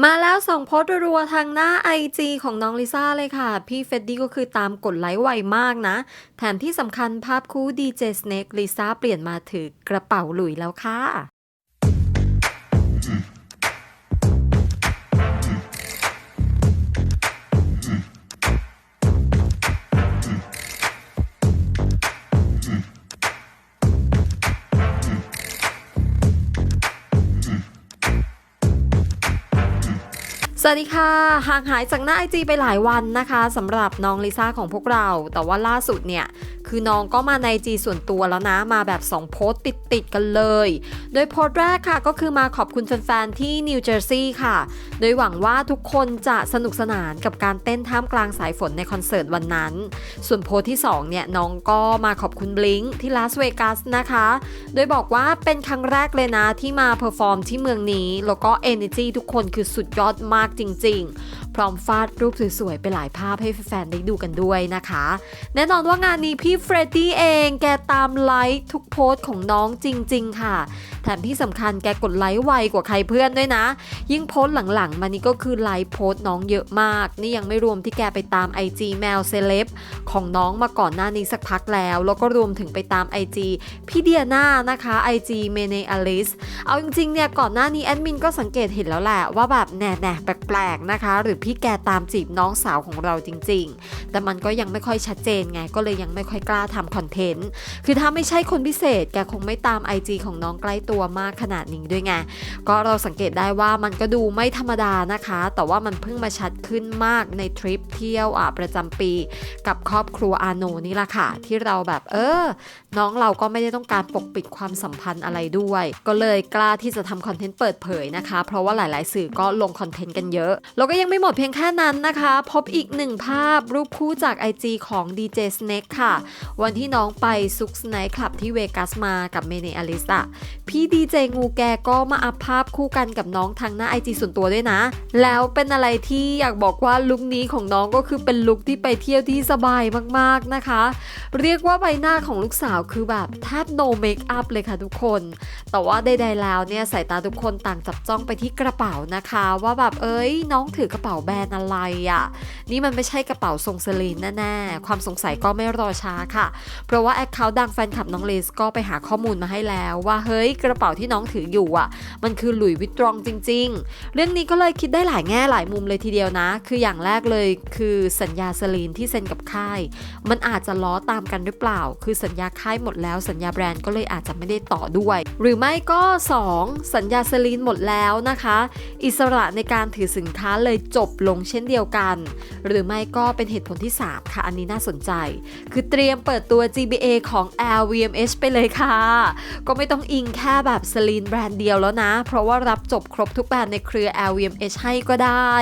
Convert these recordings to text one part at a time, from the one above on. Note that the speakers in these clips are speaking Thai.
มาแล้วสองโพสต์รัวทางหน้า IG ของน้องลิซ่าเลยค่ะ พี่เฟดดี้ก็คือตามกดไลค์ไวมากนะ แถมที่สำคัญภาพคู่ดีเจสเน็กลิซ่าเปลี่ยนมาถือกระเป๋าหลุยแล้วค่ะ สวัสดีค่ะห่างหายจากหน้าไอจีไปหลายวันนะคะสำหรับน้องลิซ่าของพวกเรา แต่ว่าล่าสุดเนี่ย คือน้องก็มาในจีส่วนตัวแล้วนะมาแบบ 2 โพสต์ติดติดกันเลย โดยโพสต์แรกค่ะก็คือมาขอบคุณแฟนๆ ที่นิวเจอร์ซีย์ค่ะ โดยหวังว่าทุกคนจะสนุกสนานกับการเต้นท่ามกลางสายฝนในคอนเสิร์ตวันนั้น ส่วนโพสต์ที่ 2 เนี่ย น้องก็มาขอบคุณบลิงที่ลาสเวกัสนะคะ โดยบอกว่าเป็นครั้งแรกเลยนะที่มาเพอร์ฟอร์มที่เมืองนี้แล้วก็ Energy ทุกคนคือสุดยอดมากจริงพร้อมฟาดรูปสวยๆ ไปหลายภาพให้แฟนๆได้ดูกันด้วยนะคะ แน่นอนว่างานนี้พี่เฟรดดี้เองแกตามไลค์ทุกโพสต์ของน้องจริง ๆ ค่ะ แถมที่สำคัญแกกดไลค์ไวกว่าใครเพื่อนด้วยนะ ยิ่งโพสต์หลังๆ มานี่ก็คือไลค์โพสต์น้องเยอะมาก นี่ยังไม่รวมที่แกไปตาม IG แมวเซเลบของน้องมาก่อนหน้านี้สักพักแล้ว แล้วก็รวมถึงไปตาม IG พี่เดียนานะคะ IG เมเนอลิสเอาจริงๆเนี่ยก่อนหน้านี้แอดมินก็สังเกตเห็นแล้วแหละว่าแบบแน่ๆแปลกๆนะคะ หรือพี่แกตามจีบน้องสาวของเราจริง ๆ แต่มันก็ยังไม่ค่อยชัดเจนไงก็เลยยังไม่ค่อยกล้าทำคอนเทนต์ คือถ้าไม่ใช่คนพิเศษแกคงไม่ตาม IG ของน้องใกล้ตัวมากขนาดนี้ด้วยไง ก็เราสังเกตได้ว่ามันก็ดูไม่ธรรมดานะคะ แต่ว่ามันเพิ่งมาชัดขึ้นมากในทริปเที่ยวอะประจำปี กับครอบครัวอาโนนี่ละค่ะ ที่เราแบบเออ น้องเราก็ไม่ได้ต้องการปกปิดความสัมพันธ์อะไรด้วย ก็เลยกล้าที่จะทำคอนเทนต์เปิดเผยนะคะ เพราะว่าหลาย ๆ สื่อก็ลงคอนเทนต์กันเยอะ แล้วก็ยังไม่หมดเพียงแค่นั้นนะคะ พบอีกหนึ่งภาพรูปคู่จาก IG ของ DJ Snake ค่ะ วันที่น้องไปซุกสไนคลับที่เวกัสมากับเมเนอลิสอะพี่ดีเจงูแกก็มาอัพภาพคู่กันกับน้องทางหน้า IG ส่วนตัวด้วยนะ แล้วเป็นอะไรที่อยากบอกว่าลุคนี้ของน้องก็คือเป็นลุคที่ไปเที่ยวที่สบายมากๆนะคะ เรียกว่าใบหน้าของลูกสาวคือแบบแทบ no make up เลยค่ะทุกคน แต่ว่าใดๆแล้วเนี่ยสายตาทุกคนต่างจับจ้องไปที่กระเป๋านะคะ ว่าแบบเอ้ยน้องถือกระเป๋าแบรนด์อะไรอะ่ะ นี่มันไม่ใช่กระเป๋าทรงสลีนแน่ๆ ความสงสัยก็ไม่รอช้าค่ะ เพราะว่าแอคเคาท์ดังแฟนคลับน้องเลสก็ไปหาข้อมูลมาให้แล้วว่าเฮ้ยกระเป๋าที่น้องถืออยู่อะ มันคือหลุยวิตตรองจริง ๆ เรื่องนี้ก็เลยคิดได้หลายแง่หลายมุมเลยทีเดียวนะ คืออย่างแรกเลยคือสัญญาสลีนที่เซ็นกับค่าย มันอาจจะล้อตามกันหรือเปล่า คือสัญญาค่ายหมดแล้วสัญญาแบรนด์ก็เลยอาจจะไม่ได้ต่อด้วย หรือไม่ก็ 2 สัญญาสลีนหมดแล้วนะคะ อิสระในการถือสินค้าเลยจบลงเช่นเดียวกัน หรือไม่ก็เป็นเหตุผลที่ 3 ค่ะ อันนี้น่าสนใจ คือเตรียมเปิดตัว GBA ของ LVMH ไปเลยค่ะ ก็ไม่ต้องอิงแค่แบบสลีนแบรนด์เดียวแล้วนะ เพราะว่ารับจบครบทุกแบรนด์ในเครือ LVMH ให้ก็ได้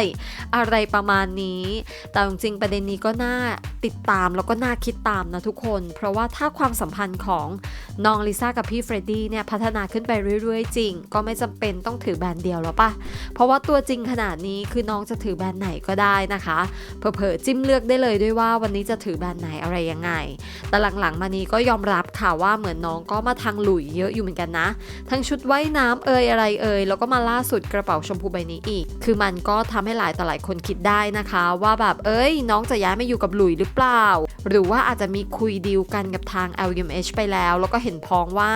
อะไรประมาณนี้ แต่จริงๆประเด็นนี้ก็น่าติดตามแล้วก็น่าคิดตามนะทุกคน เพราะว่าถ้าความสัมพันธ์ของน้องลิซ่ากับพี่เฟรดดี้เนี่ยพัฒนาขึ้นไปเรื่อยๆ จริง ก็ไม่จำเป็นต้องถือแบรนด์เดียวแล้วปะเพราะว่าตัวจริงขนาดนี้คือน้องจะถือแบรนด์ไหนก็ได้นะคะเผลอๆจิ้มเลือกได้เลยด้วยว่าวันนี้จะถือแบรนด์ไหนอะไรยังไง แต่หลังๆมานี้ก็ยอมรับค่ะว่าเหมือนน้องก็มาทางหลุยเยอะอยู่เหมือนกันนะ ทั้งชุดว่ายน้ำเอ่ยอะไรเอ่ยแล้วก็มาล่าสุดกระเป๋าชมพูใบนี้อีก คือมันก็ทำให้หลายต่อหลายคนคิดได้นะคะ ว่าแบบเอ้ย น้องจะย้ายมาอยู่กับหลุยหรือเปล่า หรือว่าอาจจะมีคุยดีลกันกับทาง LVMH ไปแล้ว แล้วก็เห็นพ้องว่า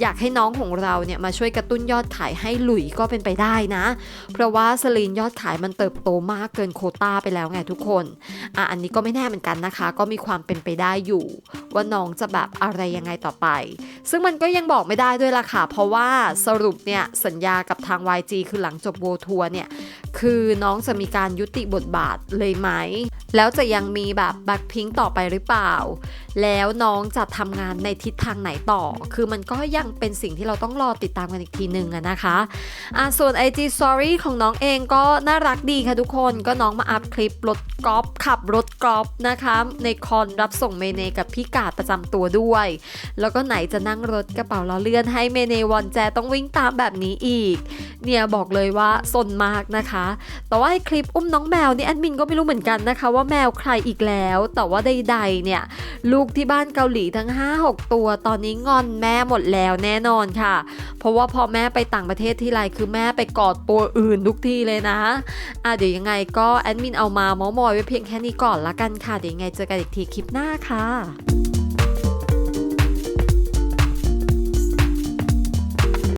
อยากให้น้องของเราเนี่ยมาช่วยกระตุ้นยอดขายให้หลุยก็เป็นไปได้นะ เพราะว่าสลีนยอดขายมันเติบโตมากเกินโคต้าไปแล้วไงทุกคนอะอันนี้ก็ไม่แน่เหมือนกันนะคะ ก็มีความเป็นไปได้อยู่ ว่าน้องจะแบบอะไรยังไงต่อไป ซึ่งมันก็ยังบอกไม่ได้ด้วยล่ะค่ะ เพราะว่าสรุปเนี่ยสัญญากับทาง YG คือหลังจบโวทัวร์เนี่ยคือน้องจะมีการยุติบทบาทเลยไหม แล้วจะยังมีแบบแบ็คพิงต่อไปหรือเปล่า แล้วน้องจะทำงานในทิศทางไหนต่อ คือมันก็ยังเป็นสิ่งที่เราต้องรอติดตามกันอีกทีหนึ่งอะนะคะอะส่วน IG Story ของน้องเองก็น่ารักดีค่ะทุกคน ก็น้องมาอัพคลิปรถกอล์ฟขับรถกอล์ฟนะคะ ในคอนรับส่งเมเนกับพี่กาดประจำตัวด้วย แล้วก็ไหนจะนั่งรถกระเป๋าล้อเลื่อนให้เมเนวอนแจต้องวิ่งตามแบบนี้อีก เนี่ยบอกเลยว่าสนมากนะคะ แต่ว่าไอ้คลิปอุ้มน้องแมวนี่แอดมินก็ไม่รู้เหมือนกันนะคะ ว่าแมวใครอีกแล้ว แต่ว่าใดๆเนี่ยลูกที่บ้านเกาหลีทั้ง 5-6 ตัว ตอนนี้งอนแม่หมดแล้วแน่นอนค่ะ เพราะว่าพอแม่ไปต่างประเทศที่ไรคือแม่ไปกอดตัวอื่นทุกทีเลยนะอะเดี๋ยวยังไงก็แอดมินเอามาเมาส์มอยไว้เพียงแค่นี้ก่อนละกันค่ะ เดี๋ยวยังไงเจอกันอีกทีคลิปหน้าค่ะ